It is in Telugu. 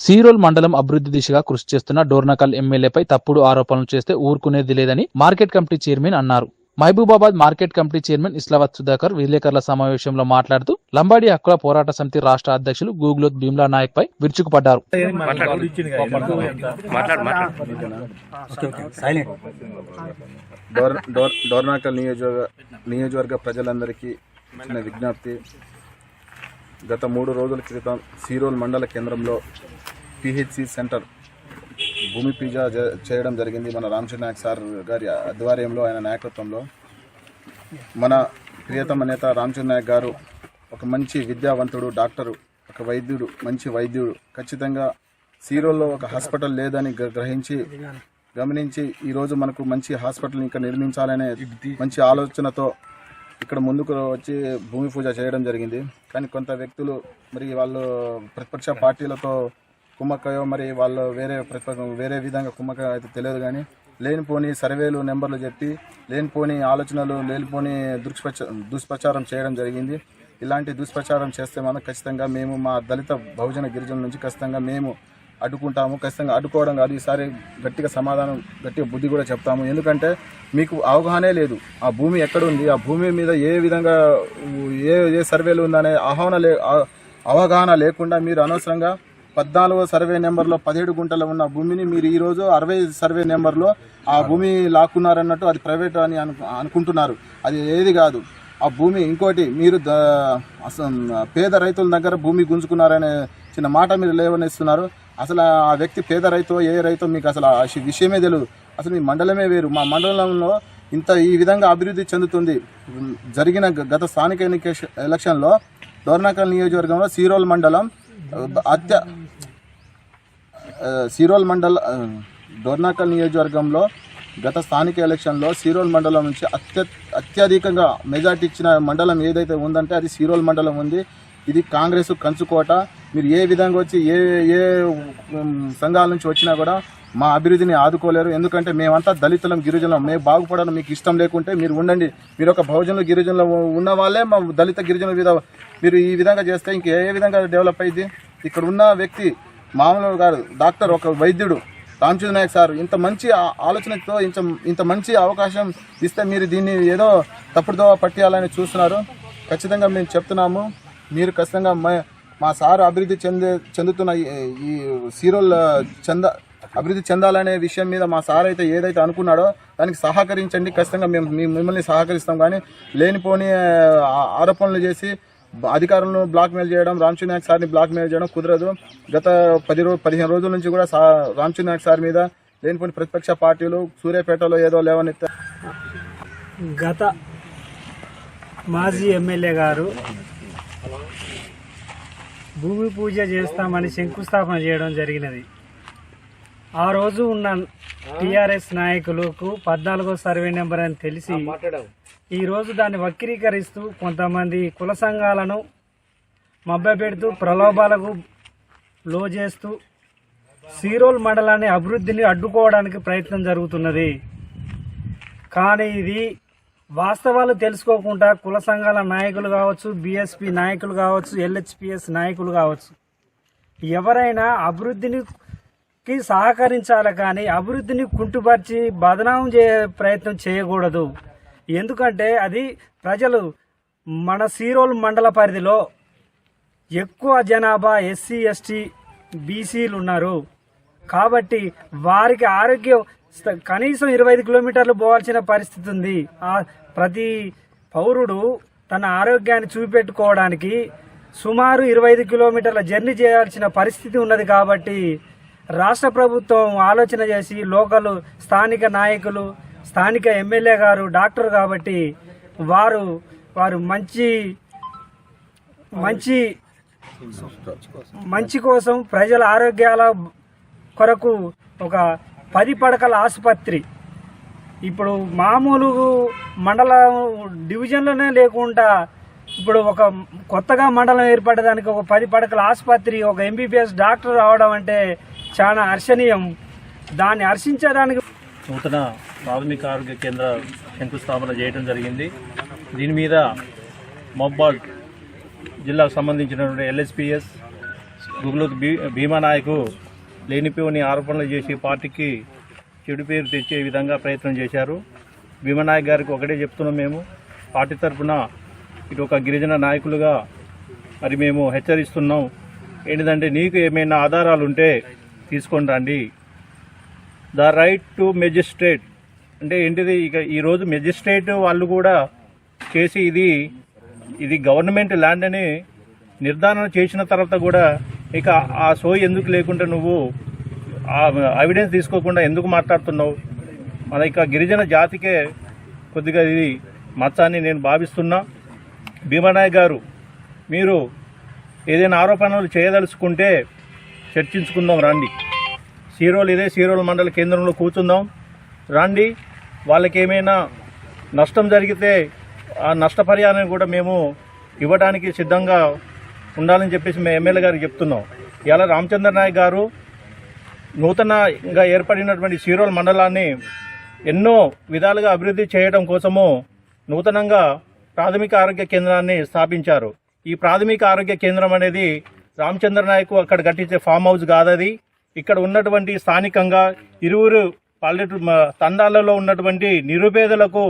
సీరోల్ మండలం అభివృద్ధి దిశగా కృషి చేస్తున్న డోర్నకల్ ఎమ్మెల్యేపై తప్పుడు ఆరోపణలు చేస్తే ఊరుకునేది లేదని మార్కెట్ కమిటీ చైర్మన్ అన్నారు. Mahabubabad market committee chairman Islavath Sudhakar విలేకరుల సమావేశంలో మాట్లాడుతూ లంబాడి హక్కుల పోరాట సమితి రాష్ట్ర అధ్యక్షులు గూగులోత్ భీమ్లా నాయక్ పై విరుచుకుపడ్డారు. డోర్నాకల్ నియోజకవర్గ నియోజకవర్గ ప్రజలందరికీ విజ్ఞప్తి గత మూడు రోజుల క్రితం సీరోల్ మండల కేంద్రంలో పిహెచ్సి సెంటర్ భూమి పూజ జ- చేయడం జరిగింది మన రామచంద్ర నాయక్ సార్ గారి ఆధ్వర్యంలో ఆయన నాయకత్వంలో. మన ప్రియతమ నేత రామచంద్ర నాయక్ గారు ఒక మంచి విద్యావంతుడు డాక్టరు ఒక వైద్యుడు మంచి వైద్యుడు. ఖచ్చితంగా సీరోల్లో ఒక హాస్పిటల్ లేదని గ్రహించి గమనించి ఈరోజు మనకు మంచి హాస్పిటల్ ఇంకా నిర్మించాలనే మంచి ఆలోచనతో ఇక్కడ ముందుకు వచ్చి భూమి పూజ చేయడం జరిగింది. కానీ కొంత వ్యక్తులు మరి వాళ్ళు ప్రతిపక్ష పార్టీలతో కుమ్మక్కయో మరి వాళ్ళు వేరే వేరే విధంగా కుమ్మక్క అయితే తెలియదు కానీ లేనిపోని సర్వేలు నెంబర్లు చెప్పి లేనిపోని ఆలోచనలు లేనిపోని దుష్ప్రచ దుష్ప్రచారం చేయడం జరిగింది. ఇలాంటి దుష్ప్రచారం చేస్తే మనం ఖచ్చితంగా మేము మా దళిత బహుజన గిరిజనుల నుంచి ఖచ్చితంగా మేము అడ్డుకుంటాము. ఖచ్చితంగా అడ్డుకోవడం కాదు ఈసారి గట్టిగా సమాధానం గట్టిగా బుద్ధి కూడా చెప్తాము. ఎందుకంటే మీకు అవగాహనే లేదు ఆ భూమి ఎక్కడుంది ఆ భూమి మీద ఏ విధంగా ఏ ఏ సర్వేలు ఉందనే ఆహ్వాన లే అవగాహన లేకుండా మీరు అనవసరంగా పద్నాలుగో సర్వే నెంబర్లో పదిహేడు గుంటలు ఉన్న భూమిని మీరు ఈ రోజు అరవై సర్వే నెంబర్లో ఆ భూమి లాక్కున్నారన్నట్టు అది ప్రైవేట్ అని అనుకుంటున్నారు. అది ఏది కాదు. ఆ భూమి ఇంకోటి మీరు అసలు పేద రైతుల దగ్గర భూమి గుంజుకున్నారనే చిన్న మాట మీరు లేవనిస్తున్నారు. అసలు ఆ వ్యక్తి పేద రైతు ఏ రైతు మీకు అసలు ఆ విషయమే తెలియదు అసలు మీ మండలమే వేరు. మా మండలంలో ఇంత ఈ విధంగా అభివృద్ధి చెందుతుంది. జరిగిన గ- గత స్థానిక ఎన్నిక ఎలక్షన్లో డోర్నాకల్ నియోజకవర్గంలో సీరోల్ మండలం అత్య సీరోల్ మండల్ డోర్నాకల్ నియోజకవర్గంలో గత స్థానిక ఎలక్షన్లో సీరోల్ మండలం నుంచి అత్య అత్యధికంగా మెజార్టీ ఇచ్చిన మండలం ఏదైతే ఉందంటే అది సీరోల్ మండలం ఉంది. ఇది కాంగ్రెస్ కంచుకోట మీరు ఏ విధంగా వచ్చి ఏ ఏ సంఘాల నుంచి వచ్చినా కూడా మా అభివృద్ధిని ఆదుకోలేరు. ఎందుకంటే మేమంతా దళితులం గిరిజనులం. మేము బాగుపడడం మీకు ఇష్టం లేకుంటే మీరు ఉండండి. మీరు ఒక బహుజనులు గిరిజనులు ఉన్న వాళ్ళే మా దళిత గిరిజనుల మీద మీరు ఈ విధంగా చేస్తే ఇంకే ఏ విధంగా డెవలప్ అయింది ఇక్కడ ఉన్న వ్యక్తి మామూలు గారు డాక్టర్ ఒక వైద్యుడు రామచంద్ర నాయక్ సార్ ఇంత మంచి ఆలోచనతో ఇంత ఇంత మంచి అవకాశం ఇస్తే మీరు దీన్ని ఏదో తప్పుడుదో పట్టేయాలని చూస్తున్నారు. ఖచ్చితంగా మేము చెప్తున్నాము. మీరు ఖచ్చితంగా మా- మా సార్ అభివృద్ధి చెందే చెందుతున్న ఈ- ఈ సీరోల్ చెంద అభివృద్ధి చెందాలనే విషయం మీద మా సార్ అయితే ఏదైతే అనుకున్నాడో దానికి సహకరించండి. ఖచ్చితంగా మేము మీ- మిమ్మల్ని సహకరిస్తాం. కానీ లేనిపోని ఆరోపణలు చేసి అధికారులను బ్లాక్ మెయిల్ చేయడం రామచంద్ర నాయక్ సార్ని బ్లాక్ మెయిల్ చేయడం కుదరదు. గత పది రోజు పదిహేను రోజుల నుంచి కూడా సా రామచంద్ర నాయక్ సార్ మీద లేనిపోని ప్రతిపక్ష పార్టీలు సూర్యాపేటలో ఏదో లేవనెత్త గత మాజీ ఎమ్మెల్యే గారు భూమి పూజ చేస్తామని శంకుస్థాపన చేయడం జరిగినది. ఆ రోజు ఉన్న టిఆర్ఎస్ నాయకులకు పద్నాలుగో సర్వే నెంబర్ అని తెలిసి ఈ రోజు దాన్ని వక్రీకరిస్తూ కొంతమంది కుల సంఘాలను మభ్యపెడుతూ ప్రలోభాలకు లో చేస్తూ సీరోల్ మండలాన్ని అభివృద్ధిని అడ్డుకోవడానికి ప్రయత్నం జరుగుతున్నది. కానీ ఇది వాస్తవాలు తెలుసుకోకుండా కుల సంఘాల నాయకులు కావచ్చు బీఎస్పీ నాయకులు కావచ్చు ఎల్హెచ్పిఎస్ నాయకులు కావచ్చు ఎవరైనా అభివృద్ధిని కి సహకరించాలి కానీ అభివృద్ధిని కుంటుపరిచి బదనాం చే ప్రయత్నం చేయకూడదు. ఎందుకంటే అది ప్రజలు మన సీరోల్ మండల పరిధిలో ఎక్కువ జనాభా ఎస్సీ ఎస్టీ బీసీలు ఉన్నారు. కాబట్టి వారికి ఆరోగ్యం కనీసం ఇరవై ఐదు కిలోమీటర్లు పోవాల్సిన పరిస్థితి ఉంది. ఆ ప్రతి పౌరుడు తన ఆరోగ్యాన్ని చూపెట్టుకోవడానికి సుమారు ఇరవై ఐదు కిలోమీటర్ల జర్నీ చేయాల్సిన పరిస్థితి ఉన్నది కాబట్టి రాష్ట్ర ప్రభుత్వం ఆలోచన చేసి లోకల్ స్థానిక నాయకులు స్థానిక ఎమ్మెల్యే గారు డాక్టర్ కాబట్టి వారు వారు మంచి మంచి మంచి కోసం ప్రజల ఆరోగ్యాల కొరకు ఒక పది పడకల ఆసుపత్రి. ఇప్పుడు మామూలు మండల డివిజన్లోనే లేకుండా ఇప్పుడు ఒక కొత్తగా మండలం ఏర్పడడానికి ఒక పది పడకల ఆసుపత్రి ఒక ఎంబీబీఎస్ డాక్టర్ రావడం అంటే చాలా హర్షణీయం. దాన్ని హర్షించడానికి నూతన ప్రాథమిక ఆరోగ్య కేంద్ర శంకుస్థాపన చేయడం జరిగింది. దీని మీద మొబ్బాల్ జిల్లాకు సంబంధించినటువంటి ఎల్ఎస్పిఎస్ గుగులు భీ భీమా నాయకు లేనిపోని ఆరోపణలు చేసి పార్టీకి చెడు పేరు తెచ్చే విధంగా ప్రయత్నం చేశారు. భీమనాయక్ గారికి ఒకటే చెప్తున్నాం మేము. పార్టీ తరఫున ఇటు ఒక గిరిజన నాయకులుగా మరి మేము హెచ్చరిస్తున్నాం. ఏంటిదంటే నీకు ఏమైనా ఆధారాలు ఉంటే తీసుకొని రండి. The right to magistrate. అంటే ఏంటిది? ఇక ఈరోజు మెజిస్ట్రేట్ వాళ్ళు కూడా చేసి ఇది ఇది గవర్నమెంట్ ల్యాండ్ అని నిర్ధారణ చేసిన తర్వాత కూడా ఇక ఆ సో ఎందుకు లేకుండా నువ్వు ఆ ఎవిడెన్స్ తీసుకోకుండా ఎందుకు మాట్లాడుతున్నావు? మన ఇక గిరిజన జాతికే కొద్దిగా ఇది మచ్చాన్ని నేను భావిస్తున్నా. భీమనాయ్ గారు మీరు ఏదైనా ఆరోపణలు చేయదలుచుకుంటే చర్చించుకుందాం రండి. సీరోలు ఇదే సీరోల మండల కేంద్రంలో కూర్చుందాం. రండి వాళ్ళకి ఏమైనా నష్టం జరిగితే ఆ నష్టపరిహారం కూడా మేము ఇవ్వడానికి సిద్ధంగా ఉండాలని చెప్పేసి మేము ఎమ్మెల్యే గారికి చెప్తున్నాం. ఇలా రామచంద్ర నాయక్ గారు నూతనంగా ఏర్పడినటువంటి సీరోల్ మండలాన్ని ఎన్నో విధాలుగా అభివృద్ధి చేయడం కోసము నూతనంగా ప్రాథమిక ఆరోగ్య కేంద్రాన్ని స్థాపించారు. ఈ ప్రాథమిక ఆరోగ్య కేంద్రం అనేది రామచంద్ర నాయకు అక్కడ కట్టించే ఫామ్ హౌస్ కాదది. ఇక్కడ ఉన్నటువంటి స్థానికంగా ఇరువురు పల్లెటూరు తండాలలో ఉన్నటువంటి నిరుపేదలకు